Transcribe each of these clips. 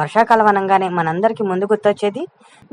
వర్షాకాలం అనగానే మనందరికి ముందు గుర్తొచ్చేది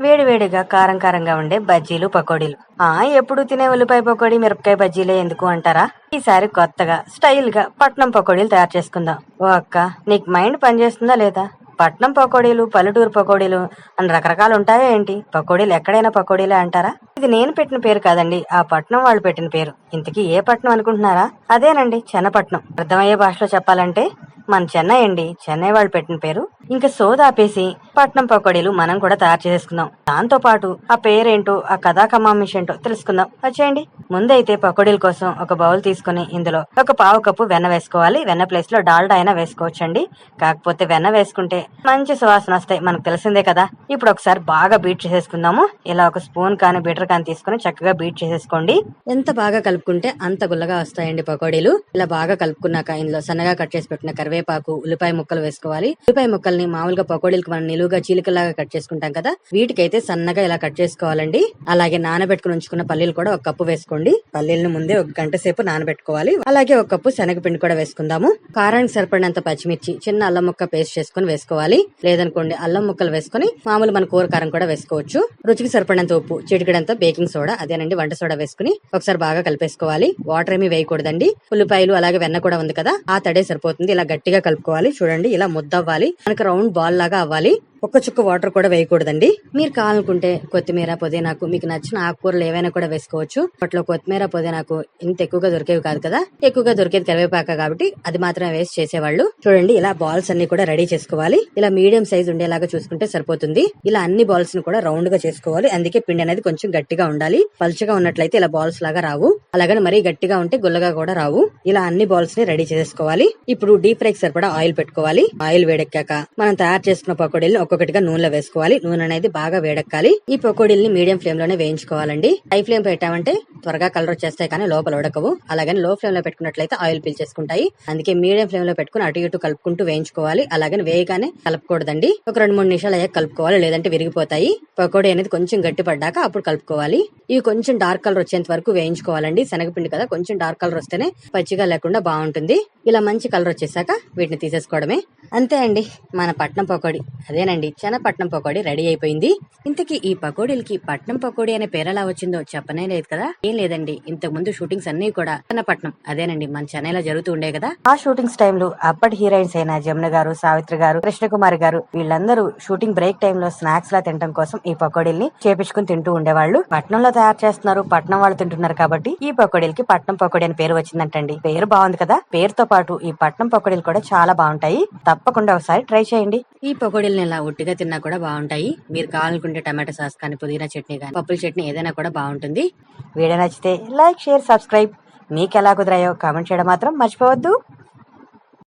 వేడివేడిగా కారం కారంగా ఉండే బజ్జీలు పకోడీలు. ఆ ఎప్పుడు తినే ఉల్లిపాయ పకోడీ మిరపకాయ బజ్జీలే ఎందుకు అంటారా? ఈసారి కొత్తగా స్టైల్గా పట్నం పకోడీలు తయారు చేసుకుందాం. ఓ అక్క నీకు మైండ్ పనిచేస్తుందా లేదా? పట్నం పకోడీలు పల్లెటూరు పకోడీలు అని రకరకాలు ఉంటాయా ఏంటి? పకోడీలు ఎక్కడైనా పకోడీలే అంటారా? ఇది నేను పెట్టిన పేరు కాదండి ఆ పట్నం వాళ్ళు పెట్టిన పేరు. ఇంతకీ ఏ పట్నం అనుకుంటున్నారా? అదేనండి చెన్నపట్నం. అర్థమయ్యే భాషలో చెప్పాలంటే మన చెన్నై అండి చెన్నై వాళ్ళు పెట్టిన పేరు. ఇంకా సోదాపేసి పట్నం పకోడీలు మనం కూడా తయారు చేసుకుందాం దాంతో పాటు ఆ పేరేంటో ఆ కథా కమామిష్ ఏంటో తెలుసుకుందాం. వచ్చేయండి. ముందైతే పకోడీల కోసం ఒక బౌల్ తీసుకుని ఇందులో ఒక పావు కప్పు వెన్న వేసుకోవాలి. వెన్న ప్లేస్లో డాల్డా అయినా వేసుకోవచ్చండి. కాకపోతే వెన్న వేసుకుంటే మంచి సువాసన వస్తాయి. మనకు తెలిసిందే కదా. ఇప్పుడు ఒకసారి బాగా బీట్ చేసేసుకుందాము. ఇలా ఒక స్పూన్ కానీ బీటర్ కానీ తీసుకుని చక్కగా బీట్ చేసేసుకోండి. ఎంత బాగా కలుపుకుంటే అంత గుల్లగా వస్తాయండి పకోడీలు. ఇలా బాగా కలుపుకున్నాక ఇందులో సన్నగా కట్ చేసి పెట్టిన కరివేపాకు ఉల్లిపాయ ముక్కలు వేసుకోవాలి. ఉల్లిపాయ ముక్కల్ని మామూలుగా పకోడీలకు మనం నిలువుగా చీలికలాగా కట్ చేసుకుంటాం కదా? వీటికైతే సన్నగా ఇలా కట్ చేసుకోవాలండి. అలాగే నానబెట్టుకుని ఉంచుకున్న పల్లీలు కూడా ఒక కప్పు వేసుకోండి. పల్లీలను ముందే ఒక గంట సేపు నానబెట్టుకోవాలి. అలాగే ఒక కప్పు శనగపిండి కూడా వేసుకుందాము. కారానికి సరిపడినంత పచ్చిమిర్చి చిన్న అల్లం ముక్క పేస్ట్ చేసుకుని వేసుకోవాలి. లేదనుకోండి అల్లం ముక్కలు వేసుకుని మామూలు మన కూర కారం కూడా వేసుకోవచ్చు. రుచికి సరిపడినంత ఉప్పు చిటికడంత బేకింగ్ సోడా అదేనండి వంట సోడా వేసుకుని ఒకసారి బాగా కలిపేసుకోవాలి. వాటర్ ఏమీ వేయకూడదండి. ఉల్లిపాయలు అలాగే వెన్న కూడా ఉంది కదా ఆ తడే సరిపోతుంది. ఇలా గట్టిగా కలుపుకోవాలి. చూడండి ఇలా ముద్ద అవ్వాలి రౌండ్ బాల్ లాగా అవ్వాలి. ఒక్క చుక్క వాటర్ కూడా వేయకూడదండి. మీరు కావాలనుకుంటే కొత్తిమీర పుదీనాకు మీకు నచ్చిన ఆకుకూరలు ఏవైనా కూడా వేసుకోవచ్చు. అప్పట్లో కొత్తిమీర పుదీనాకు ఇంత ఎక్కువగా దొరికేవి కాదు కదా. ఎక్కువగా దొరికేది కరివేపాక కాబట్టి అది మాత్రమే వేసి చేసేవాళ్ళు. చూడండి ఇలా బాల్స్ అన్ని కూడా రెడీ చేసుకోవాలి. ఇలా మీడియం సైజ్ ఉండేలాగా చూసుకుంటే సరిపోతుంది. ఇలా అన్ని బాల్స్ని కూడా రౌండ్గా చేసుకోవాలి. అందుకే పిండి అనేది కొంచెం గట్టిగా ఉండాలి. పలుచగా ఉన్నట్లయితే ఇలా బాల్స్ లాగా రావు. అలాగని మరీ గట్టిగా ఉంటే గుల్లగా కూడా రావు. ఇలా అన్ని బాల్స్ని రెడీ చేసుకోవాలి. ఇప్పుడు డీప్ ఫ్రైకి సరిపడా ఆయిల్ పెట్టుకోవాలి. ఆయిల్ వేడెక్కాక మనం తయారు చేసుకున్న పకోడీలను ఒక్కొక్కటిగా నూనెలో వేసుకోవాలి. నూనె అనేది బాగా వేడెక్కాలి. ఈ పకోడీల్ని మీడియం ఫ్లేమ్లోనే వేయించుకోవాలండి. హై ఫ్లేమ్ పెట్టామంటే త్వరగా కలర్ వచ్చేస్తాయి కానీ లోపల ఉడకవు. అలాగని లో ఫ్లేమ్లో పెట్టుకున్నట్లయితే ఆయిల్ పీల్చేసుకుంటాయి అందుకే మీడియం ఫ్లేమ్లో పెట్టుకుని అటు ఇటు కలుపుకుంటూ వేయించుకోవాలి. అలాగని వేయగానే కలపకూడదండి. ఒక రెండు మూడు నిమిషాలు అయ్యాక కలుపుకోవాలి. లేదంటే విరిగిపోతాయి. పకోడీ అనేది కొంచెం గట్టి పడ్డాక అప్పుడు కలుపుకోవాలి. ఇవి కొంచెం డార్క్ కలర్ వచ్చేంత వరకు వేయించుకోవాలండి. శనగపిండి కదా కొంచెం డార్క్ కలర్ వస్తేనే పచ్చిగా లేకుండా బాగుంటుంది. ఇలా మంచి కలర్ వచ్చేసాక వీటిని తీసేసుకోవడమే. అంతే అండి మన పట్నం పకోడీ. అదేనండి పట్నం పకోడీ రెడీ అయిపోయింది. ఇంతకీ ఈ పకోడీలకి పట్నం పకోడీ అనే పేరు ఎలా వచ్చిందో చెప్పనే లేదు కదా? ఏం లేదండి ఇంతకు ముందు షూటింగ్స్ అన్ని కూడా పట్నం. అదేనండి మన చెన్నైలో జరుగుతూ ఉండే కదా? ఆ షూటింగ్స్ టైంలో అప్పటి హీరోయిన్స్ అయిన జమున గారు సావిత్రి గారు కృష్ణకుమారి గారు వీళ్ళందరూ షూటింగ్ బ్రేక్ టైం లో స్నాక్స్ లా తినడం కోసం ఈ పకోడీల్ని చేపించుకుని తింటూ ఉండేవాళ్ళు. పట్నంలో తయారు చేస్తున్నారు పట్నం వాళ్ళు తింటున్నారు కాబట్టి ఈ పకోడీలకి పట్నం పకోడీ అని పేరు వచ్చిందంటండి. పేరు బాగుంది కదా? పేరుతో పాటు ఈ పట్నం పకోడీలు కూడా చాలా బాగుంటాయి. తప్పకుండా ఒకసారి ట్రై చేయండి. ఈ పకోడీలను ఇలా ఉట్టిగా తిన్నా కూడా బాగుంటాయి. మీరు కావాలనుకుంటే టమాటా సాస్ కానీ పుదీనా చట్నీ కానీ పప్పుల చట్నీ ఏదైనా కూడా బాగుంటుంది. వీడియో నచ్చితే లైక్ షేర్ సబ్స్క్రైబ్. మీకు ఎలా కుదిరాయో కామెంట్ చేయడం మాత్రం మర్చిపోవద్దు.